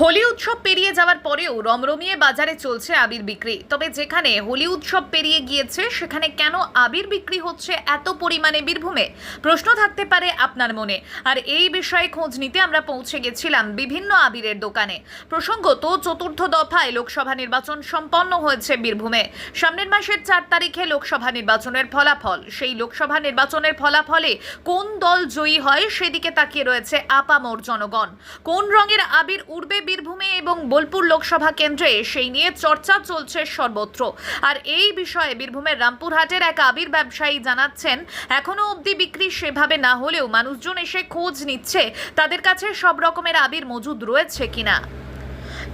হোলি উৎসব পেরিয়ে যাওয়ার পরেও রমরমিয়ে বাজারে চলছে আবির বিক্রি। তবে যেখানে হোলি উৎসব পেরিয়ে গিয়েছে, সেখানে কেন আবির বিক্রি হচ্ছে এত পরিমাণে বীরভূমে? প্রশ্ন থাকতে পারে আপনার মনে। আর এই বিষয়ে খোঁজ নিতে আমরা পৌঁছে গেছিলাম বিভিন্ন আবিরের দোকানে। প্রসঙ্গত চতুর্থ দফায় লোকসভা নির্বাচন সম্পন্ন হয়েছে বীরভূমে। সামনের মাসের চার তারিখে লোকসভা নির্বাচনের ফলাফল। সেই লোকসভা নির্বাচনের ফলাফলে কোন দল জয়ী হয়, সেদিকে তাকিয়ে রয়েছে আপামোর জনগণ। কোন রঙের আবির উড়বে বীরভূমে এবং বোলপুর লোকসভা কেন্দ্রে সেই নিয়ে চর্চা চলছে সর্বত্র। আর এই বিষয়ে বীরভূমের রামপুরহাটের এক আবির ব্যবসায়ী জানাচ্ছেন এখনও অবধি বিক্রি সেভাবে না হলেও মানুষজন এসে খোঁজ নিচ্ছে। তাদের কাছে সব রকমের আবির মজুদ রয়েছে কিনা?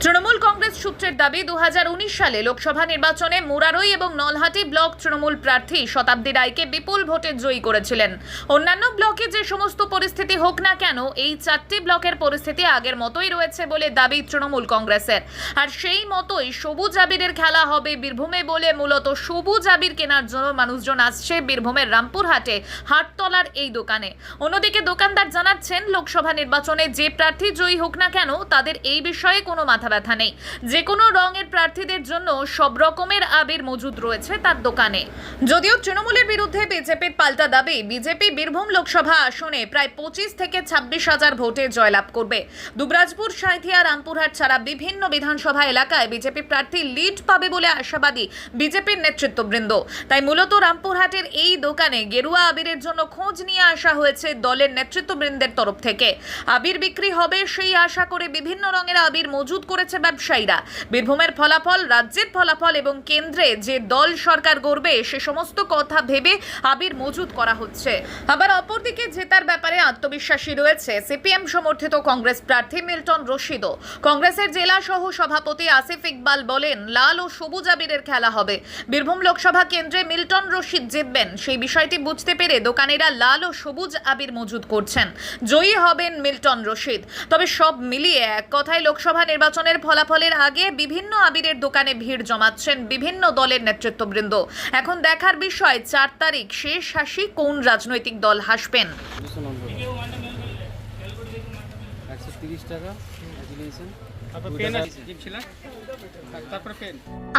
তৃণমূল কংগ্রেস সূত্রের দাবি দু হাজার উনিশ সালে লোকসভা নির্বাচনে মুরারই এবং নলহাটি ব্লক তৃণমূল প্রার্থী শতাব্দী রায়কে বিপুল ভোটে জয়ী করেছিলেন। অন্যান্য ব্লকে যে সমস্ত পরিস্থিতি হোক না কেন, এই চারটি ব্লকের পরিস্থিতি আগের মতোই রয়েছে বলে দাবি তৃণমূল কংগ্রেসের। আর সেই মতোই সবুজ আবিরের খেলা হবে বীরভূমে বলে মূলত সবুজ আবির কেনার জন্য মানুষজন আসছে বীরভূমের রামপুরহাটে হাটতলার এই দোকানে। অন্যদিকে দোকানদার জানাচ্ছেন, লোকসভা নির্বাচনে যে প্রার্থী জয়ী হোক না কেন, তাদের এই বিষয়ে কোনো মাথা ব্যথা নেই। যে কোনো রঙের প্রার্থীদের জন্য সব রকমের আবির মজুদ রয়েছে তার দোকানে। যদিও তৃণমূলের বিরুদ্ধে বিজেপির পাল্টা দাবি, বিজেপি বীরভূম লোকসভা আসনে প্রায় পঁচিশ থেকে ছাব্বিশ হাজার ভোটে জয়লাভ করবে। দুবরাজপুর সাঁথিয়া রামপুরহাট ছাড়া বিভিন্ন বিধানসভা এলাকায় বিজেপি প্রার্থী লিড পাবে বলে আশাবাদী বিজেপির নেতৃত্ববৃন্দ। তাই মূলত রামপুরহাটের এই দোকানে গেরুয়া আবিরের জন্য খোঁজ নিয়ে আসা হয়েছে দলের নেতৃত্ববৃন্দের তরফ থেকে। আবির বিক্রি হবে সেই আশা করে বিভিন্ন রঙের আবির মজুদ করেছে ব্যবসায়ীরা। বীরভূমের ফলাফল, রাজ্যের ফলাফল এবং কেন্দ্রে যে দল সরকার গড়বে, সে সমস্ত কথা ভেবে আবির মজুদ করা হচ্ছে। আবার অপরদিকে জেতার ব্যাপারে আত্মবিশ্বাসী রয়েছে সিপিএম সমর্থিত কংগ্রেস প্রার্থী মিল্টন রশিদও। কংগ্রেসের জেলা সহ সভাপতি আসিফ ইকবাল বলেন, লাল ও সবুজ আবিরের খেলা হবে। বীরভূম লোকসভা কেন্দ্রে মিল্টন রশিদ জিতবেন। সেই বিষয়টি বুঝতে পেরে দোকানিরা লাল ও সবুজ আবির মজুদ করছেন। জয়ী হবেন মিল্টন রশিদ। তবে সব মিলিয়ে এক কথায় লোকসভা নির্বাচনের ফলাফলের আগে বিভিন্ন আবিরের দোকানে ভিড় জমাচ্ছেন বিভিন্ন দলের নেতৃত্ববৃন্দ। এখন দেখার বিষয়, চার তারিখ শেষ হাসি কোন রাজনৈতিক দল হাসবেন?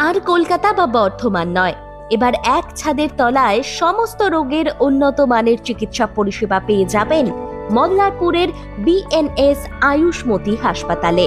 আর কলকাতা বা বর্ধমান নয়। এবার এক ছাদের তলায় সমস্ত রোগের উন্নত মানের চিকিৎসা পরিষেবা পেয়ে যাবেন মল্লারপুরের বিএনএস আয়ুষ্মতি হাসপাতালে।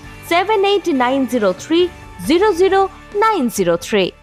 7890300903.